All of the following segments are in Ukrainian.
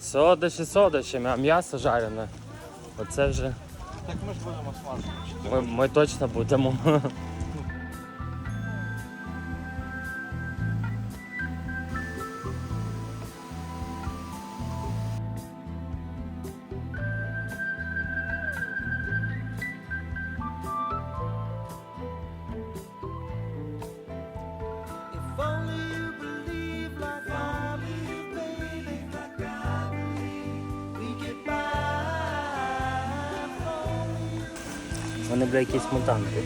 Солодощі солодощами, а м'ясо жарене. Оце вже Так ми ж будемо смажити. ми, ми точно будемо. like мутанти.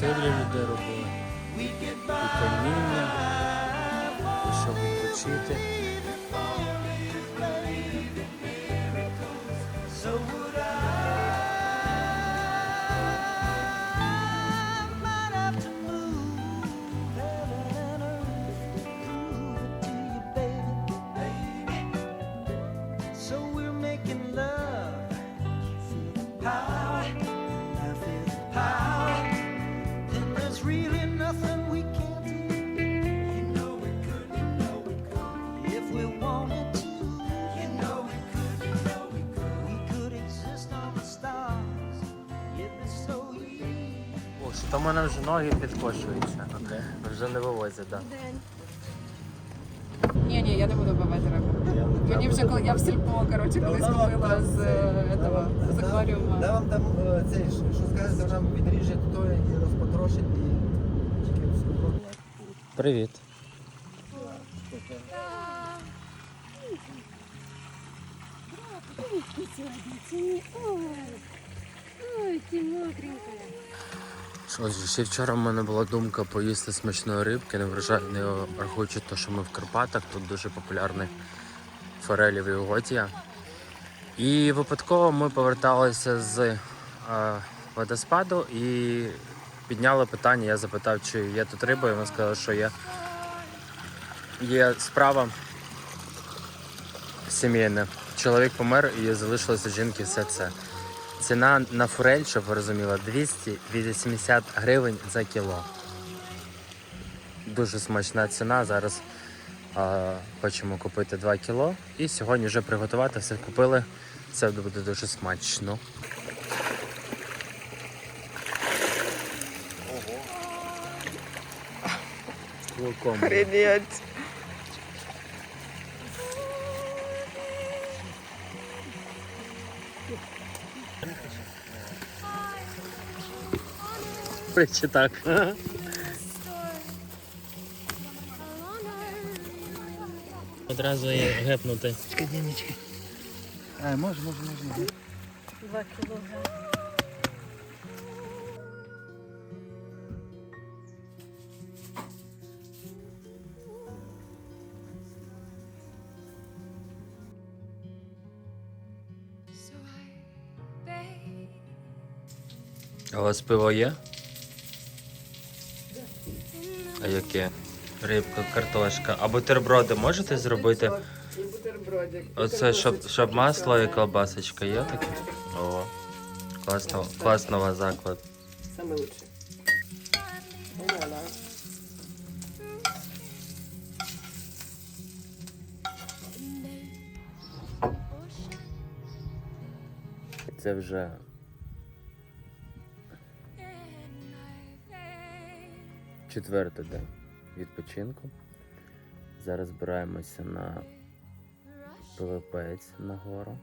для люди робили. І каміння, щоб відпочити. То в мене вже ноги підкошуються. Вже не вивозять, так. Ні, ні, я не буду бавити рибу. Мені вже коли я в сільпо, коротше, колись купила з е, этого, з акваріуму. Да вам там е, цей, що що скажете, нам відріже то і розпотрошить і тільки. Привіт. Ой, ты мокренькая. Ж, ще вчора в мене була думка поїсти смачної рибки, не вважаю, не рахуючи те, що ми в Карпатах, тут дуже популярний форелів і уготія. І випадково ми поверталися з е, водоспаду і підняли питання. Я запитав, чи є тут риба, і вони сказали, що є. Є справа сімейна. Чоловік помер і залишилося жінки все це. Ціна на форель, щоб ви розуміли, 280 гривень за кіло. Дуже смачна ціна. Зараз а, хочемо купити 2 кіло. І сьогодні вже приготувати все купили. Це буде дуже смачно. Ого. Привіт. Чи так? Одразу її гепнути. Денечки. А, може, може, може. Два beg А у вас пиво є? А? Рибка, картошка. А бутерброди можете зробити? І бутербродик. Оце щоб, щоб масло і колбасочка є таке? О, класно, класно у вас заклад. Саме лучше. Вуаля. Це вже четвертий день відпочинку. Зараз збираємося на Пилипець на гору.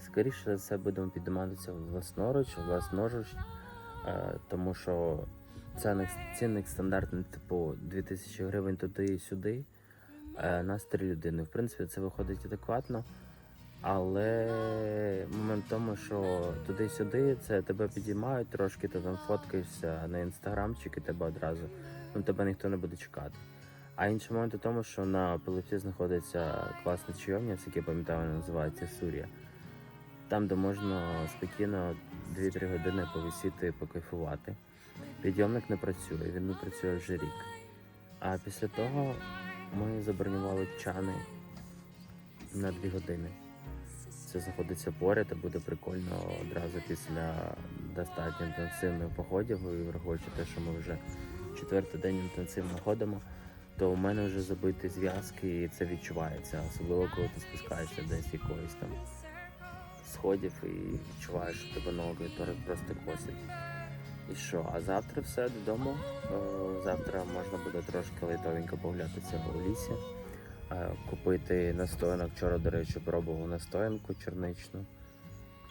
Скоріше за все будемо підніматися власноруч, власноруч, е, тому що цінник стандартний, типу 2000 гривень туди і сюди. Е, нас три людини. В принципі, це виходить адекватно. Але момент в тому, що туди-сюди це тебе підіймають трошки, ти там фоткаєшся на інстаграмчик і тебе одразу. Ну тебе ніхто не буде чекати. А інший момент у тому, що на Пилипці знаходиться класна чайовня, це я пам'ятаю, вона називається Сурія. Там, де можна спокійно 2-3 години повисіти, покайфувати. Підйомник не працює, він не працює вже рік. А після того ми забронювали чани на 2 години. Це знаходиться поряд, і буде прикольно одразу після достатньо інтенсивних походів, і враховуючи те, що ми вже четвертий день інтенсивно ходимо, то у мене вже забиті зв'язки, і це відчувається, особливо коли ти спускаєшся десь якоїсь там сходів і відчуваєш, що тебе ноги просто косять. І що? А завтра все додому. Е, Завтра можна буде трошки лайтовенько погулятися у лісі, е, купити настоянок. Вчора, до речі, пробував настоянку черничну.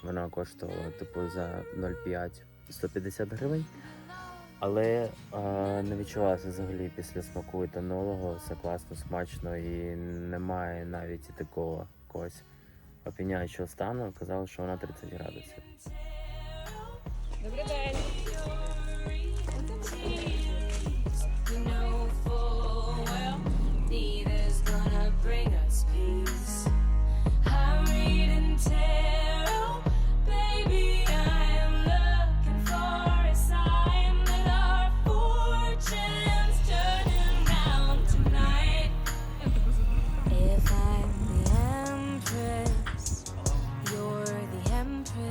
Вона коштувала типу за 0,5 150 гривень. Але е, не відчувалося взагалі після смаку етанолого, все класно, смачно і немає навіть такого якогось опіняючого стану. Казали, що вона 30 градусів. Добрий день.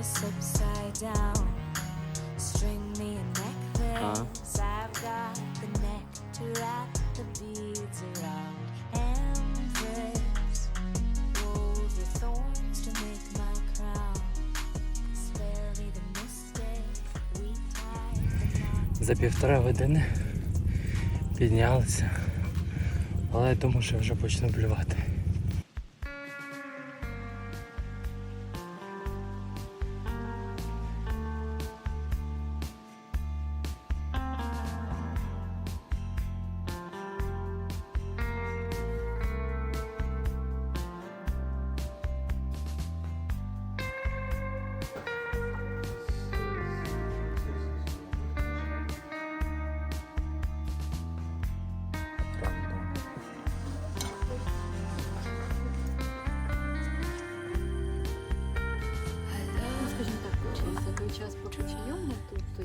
Empress upside down. String me a necklace. I've got the neck to wrap the beads around. Empress wove the thorns to make my crown. Spare me the mistake. We tied the knot. За півтора години піднялися, але я думаю, що вже почну блювати.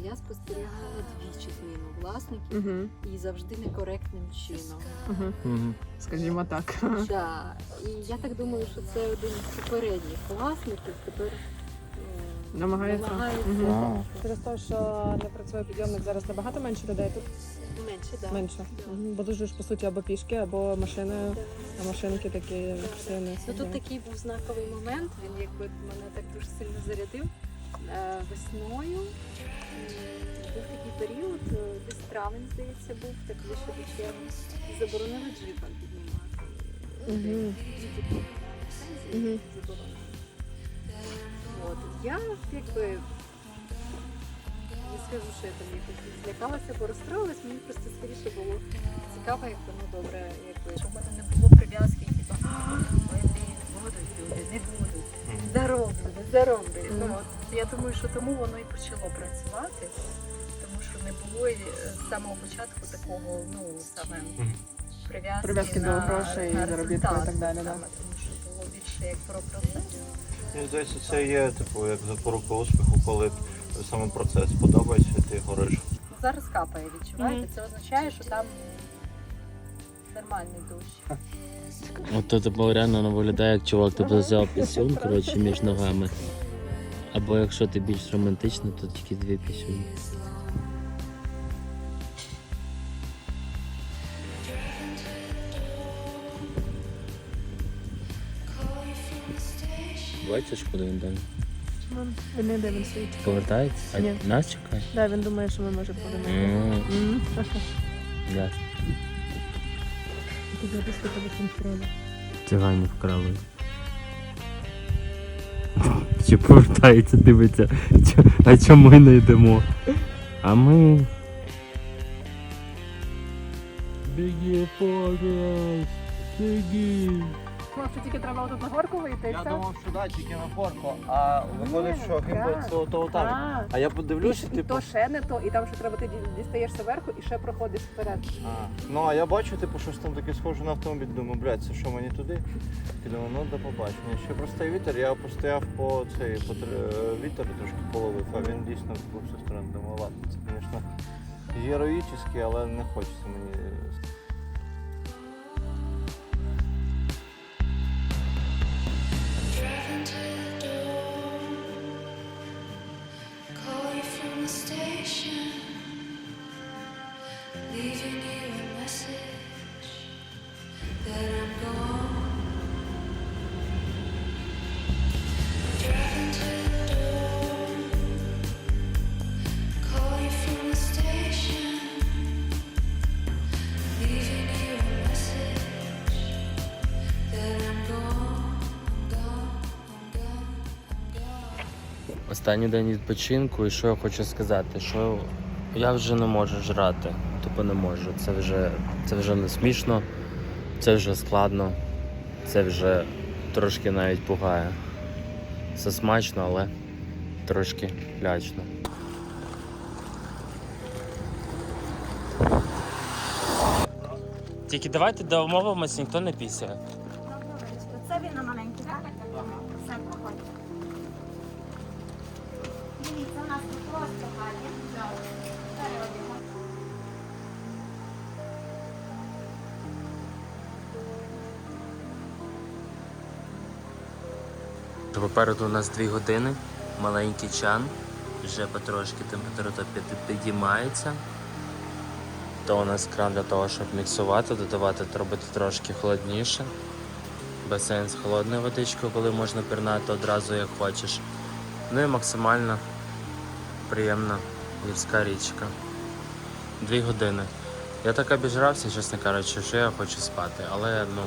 Я спостерігала двічі зміну власників Угу. і завжди некоректним чином. Угу. Скажімо так. Да. І я так думаю, що це один з попередніх власників тепер е, Намагається. намагається Мгм. Через те, що не працює підйомник, зараз набагато менше людей тут менше, да. менше. Да. Мгм. Бо дуже ж по суті або пішки, або машиною, а машинки такі сильні. Ну тут такий був знаковий момент. Він якби мене так дуже сильно зарядив весною. Був такий період, е, десь травень, здається, був так ближче до червня. Заборонили джипам піднімати. Заборонили. От я якби не скажу, що я там якось злякалася, бо розстроїлась, мені просто скоріше було цікаво, якби ну добре, якби щоб в мене не було прив'язки, типу, ой, не будуть люди, не будуть. Зароблю, зароблю. Я думаю, що тому воно і почало працювати, тому що не було е, з самого початку такого, ну саме прив'язки, Прив'язки до на, грошей, на заробітку і так далі, да. саме, тому що було більше як про процес. Мені здається, це є типу як запорука успіху, коли саме процес подобається, ти гориш. Зараз капає, відчуваєте? Це означає, що там нормальний дощ. От тут типу, реально воно виглядає, як чувак тобі взяв пісюн, коротше, між ногами. Або якщо ти більш романтично, то тільки дві пісюні. Бачиш, куди він далі? Він не де він стоїть. Повертається? А Ні. нас чекає? Да, він думає, що ми можемо подумати. М, ясно. Ти записки тебе контролю. Цигані вкрали. Чи повертається, дивиться, а чому ми не йдемо? А ми. Біги, Форест! Біги! Ну, що тільки треба тут на горку вийти і Я все? думав, що да, тільки на горку, а виходить, що гімбо так. це ото там. А, А я подивлюся, і типу. то ще не то, і там ще треба ти ді- дістаєшся вверху і ще проходиш вперед. А, ну а я бачу, типу, щось там таке схоже на автомобіль. Думаю, блядь, це що мені туди? І думаю, ну до побачення. Ще простий вітер, я постояв по цей по тр- е, вітер трошки половив, а він дійсно в всю сторону. Думаю, ладно, це, звісно, героїчний, але не хочеться мені. Останній день відпочинку, і що я хочу сказати, що я вже не можу жрати. Тупо не можу. Це вже, це вже не смішно, це вже складно, це вже трошки навіть пугає. Все смачно, але трошки лячно. Тільки давайте домовимось, ніхто не пісяє. Попереду у нас 2 години, маленький чан, вже потрошки температура підіймається. То у нас кран для того, щоб міксувати, додавати, робити трошки холодніше. Басейн з холодною водичкою, коли можна пірнати одразу як хочеш. Ну і максимально приємна гірська річка. Дві години. Я так обіжрався, чесно кажучи, що я хочу спати, але ну,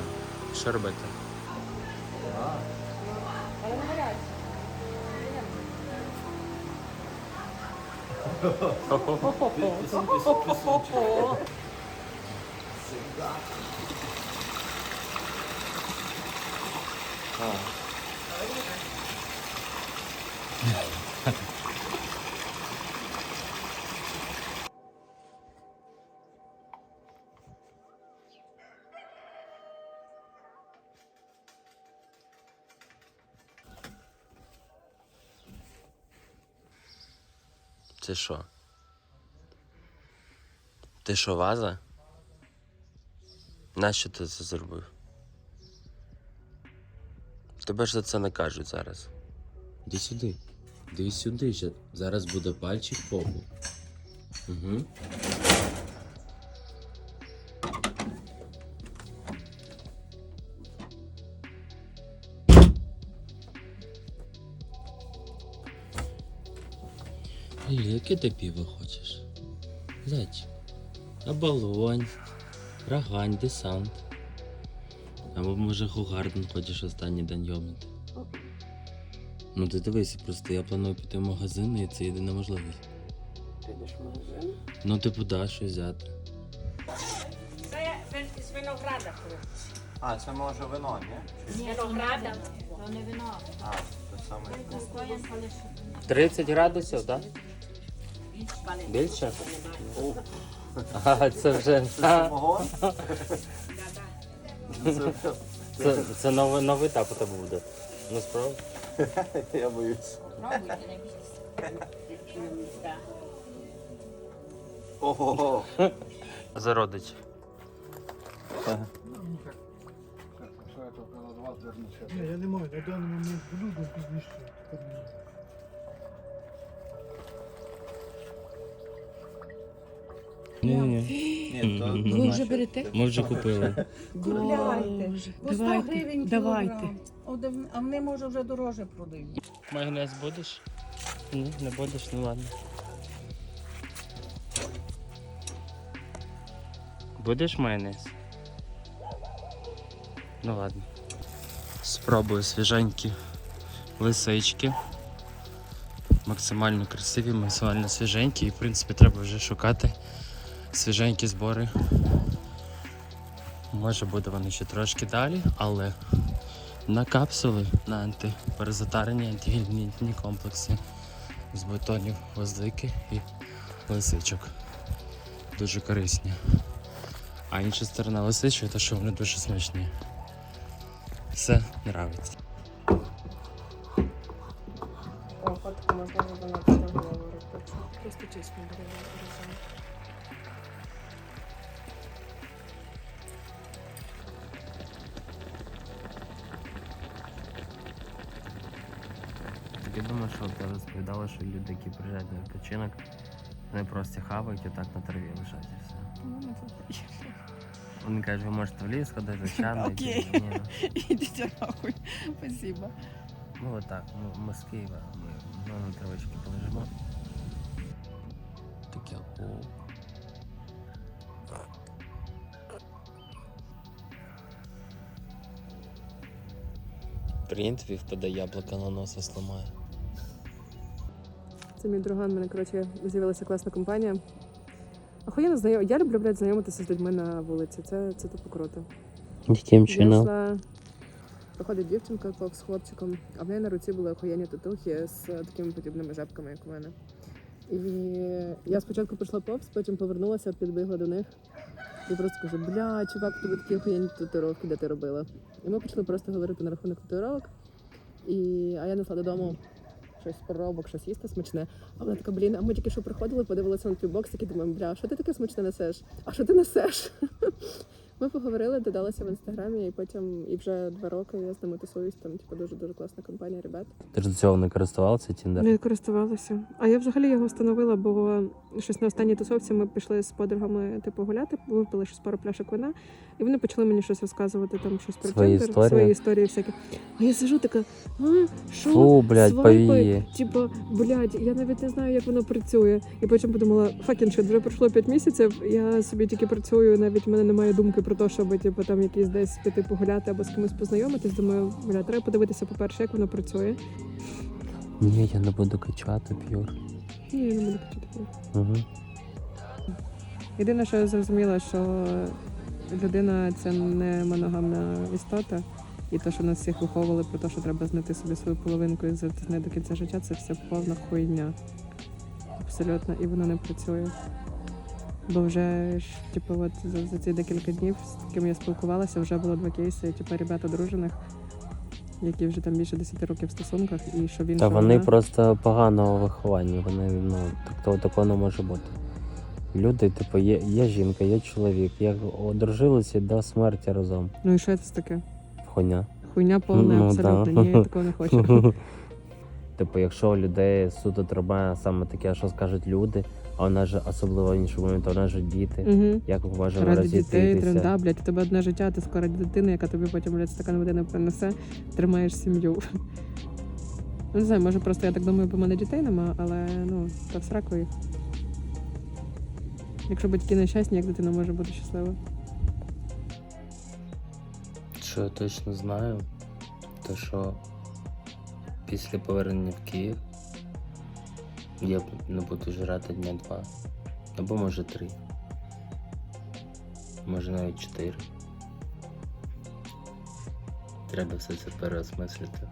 що робити? 어. 어. 어. 어. Це що? Ти що, ваза? Нащо ти це зробив? Тебе ж за це не кажуть зараз. Іди сюди. Дивись сюди. Зараз буде пальчик попу. Угу. Яке ти пиво хочеш? Зайчик. Оболонь, рогань, десант. Або може Хугарден хочеш останній день йомити. Ну ти дивися, просто я планую піти в магазин і це єдина можливість. Підеш в магазин? Ну типу да, що взяти. Це з винограда. А, це може вино, ні? З винограда. То не вино. А, це саме. 30 градусів, так? Більше? А, це вже. Самого? Це, це новий, новий етап у тебе буде. Ну справді. Я боюсь. Пробуйте. Ого. Зародич. Ні, я не маю, на даний момент буду, пізніше. Ні, ні. Ні, то, то Ви вже берете? Ми вже купили. Боже, По 100 давайте, гривень давайте. кілограм. А вони, може, вже дороже продають. Майонез будеш? Ні, не будеш, ну ладно. Будеш майонез? Ну ладно. Спробую свіженькі лисички. Максимально красиві, максимально свіженькі. І в принципі треба вже шукати свіженькі збори. Може буде вони ще трошки далі, але на капсули на антиперезатарні антигельмінтні комплекси з бетонів гвоздики і лисичок. Дуже корисні. А інша сторона лисичої, то що вони дуже смачні. Все нравиться. Просто чесно буде розуміти. Тобі думаю, що ти розповідала, що люди, які приїжджають на відпочинок, вони просто хавають і так на траві лежать і все. Ну, це Вони кажуть, ви можете в ліс ходити, в чан. Окей. йти». Ні. Ідіть нахуй. Спасибо. Ну отак, ми, ми з Києва, ми, ми на травички полежимо. Таке о. Прикинь, тобі впаде яблуко на носа сломає. Це мій друган, в мене коротше з'явилася класна компанія. Охуєнно знайом. Я люблю блядь, знайомитися з людьми на вулиці. Це, це тупо круто. Яким йшла, проходить дівчинка повз хлопчиком, а в неї на руці були охуєнні татухи з е, такими подібними жабками, як у мене. І я спочатку прийшла повз, потім повернулася, підбігла до них і просто кажу: бля, чувак, тебе такі охуєнні татуїровки, де ти робила. І ми почали просто говорити на рахунок татуїровок. І... А я несла додому щось переробок, щось їсти смачне. А вона така, блін, а ми тільки що приходили, подивилися на твій бокс, і думаємо, бля, що ти таке смачне несеш? А що ти несеш? Ми поговорили, додалися в інстаграмі, і потім і вже два роки я з ними тусуюсь. Там типу дуже дуже класна компанія, ребят. Ти ж до цього не користувалася Тіндер? Не користувалася. А я взагалі його встановила, бо щось на останній тусовці ми пішли з подругами типу гуляти, випили щось пару пляшок вина, і вони почали мені щось розказувати, там щось про Свої Tinder, історії? свої історії всякі. А я сижу така, а що? Фу, блядь, Свайпи, повії. Типа, блядь, я навіть не знаю, як воно працює. І потім подумала, shit, вже пройшло 5 місяців. Я собі тільки працюю, навіть в мене немає думки про те, щоб типу, там якісь десь піти погуляти або з кимось познайомитись. Думаю, бля, треба подивитися, по-перше, як воно працює. Ні, я не буду качати п'юр. Ні, я не буду кричати. Угу. Єдине, що я зрозуміла, що людина це не моногамна істота, і те, що нас всіх виховували про те, що треба знайти собі свою половинку і жити з нею до кінця життя, це все повна хуйня. Абсолютно, і воно не працює. Бо вже типу, от за, за ці декілька днів, з ким я спілкувалася, вже було два кейси, типу, ребят одружених, які вже там більше 10 років в стосунках, і що він Та що вони вона. просто поганого виховання. Вони ну такого такого не може бути. Люди, типу, є, є жінка, є чоловік, як одружилися до смерті разом. Ну і що це таке? Хуйня. Хуйня повна, Ну, абсолютно. да. Ні, я такого не хочу. Типу, якщо у людей суто тримає саме таке, що скажуть люди, а вона ж особливо в іншому моменті, вона ж діти. Угу. Як ми можемо Ради дітей, розійтися? тренда, блядь, у тебе одне життя, ти скоро дитина, яка тобі потім блядь, стакан води не принесе, тримаєш сім'ю. Ну, не знаю, може просто я так думаю, бо в мене дітей нема, але ну, та в сраку їх. Якщо батьки нещасні, як дитина може бути щаслива? Що я точно знаю, то що після повернення в Київ я не буду жрати дня два. Або може три. Може навіть чотири. Треба все це переосмислити.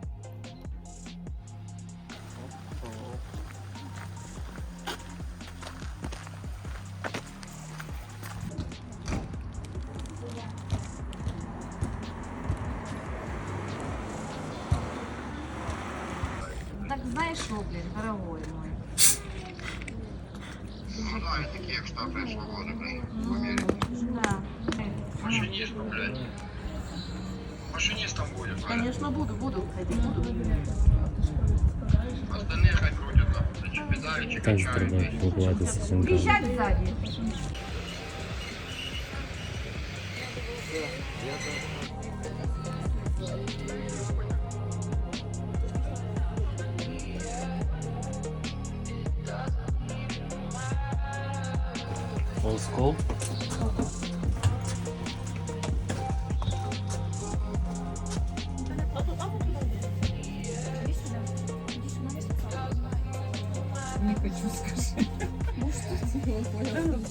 Машинистом будет, блядь. Конечно, буду, буду, кстати, буду. Остальные хай крутят, нахуй. Чи педали, чи Так Не хочу, скажи. Шановні